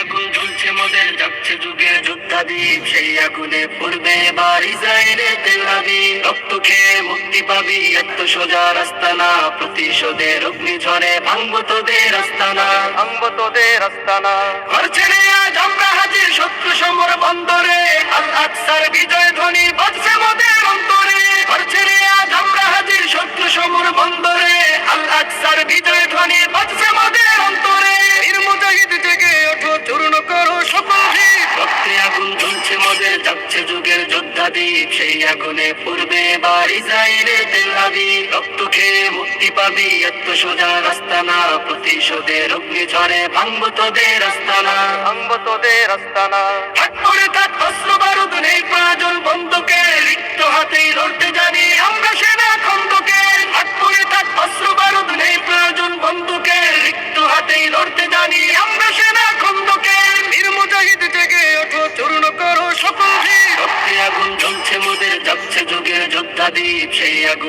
আগুন ঝুলছে মোদের যাচ্ছে যুগের যোদ্ধাদীপ সেই আগুনে পড়বে এবার ইসরায়েলে তেল রক্ত খেয়ে মুক্তি পাবি এত সোজা রাস্তা না প্রতিশোধের অগ্নি ঝরে ভাঙবো তোদের আস্তানা। ভাঙবো তোদের আস্তানা। ঘর ছেড়ে আজ আমরা হাজির শত্রু সমর বন্দরে। আল আকসার বিজয় ধ্বনি বাজছে মোদের অন্তরে। ঘর ছেড়ে আজ আমরা হাজির শত্রু সমর বন্দরে। আল আকসার বিজয় ধ্বনি দ্বীপ সেই আগুনে পূর্বে এবার ইসরায়েলে তেল আবিব। রক্ত খেয়ে মুক্তি পাবি এত সোজা রাস্তা না। প্রতিশোধের অগ্নি ঝরে ভাঙবো তোদের না ভাঙবো তোদের আস্তানা। থাক করে থাক অস্ত্র বারুদ নেই প্রয়োজন আগুন জ্বলছে মোদের যাচ্ছে যুগে যোদ্ধা দ্বীপ সেই আগুন।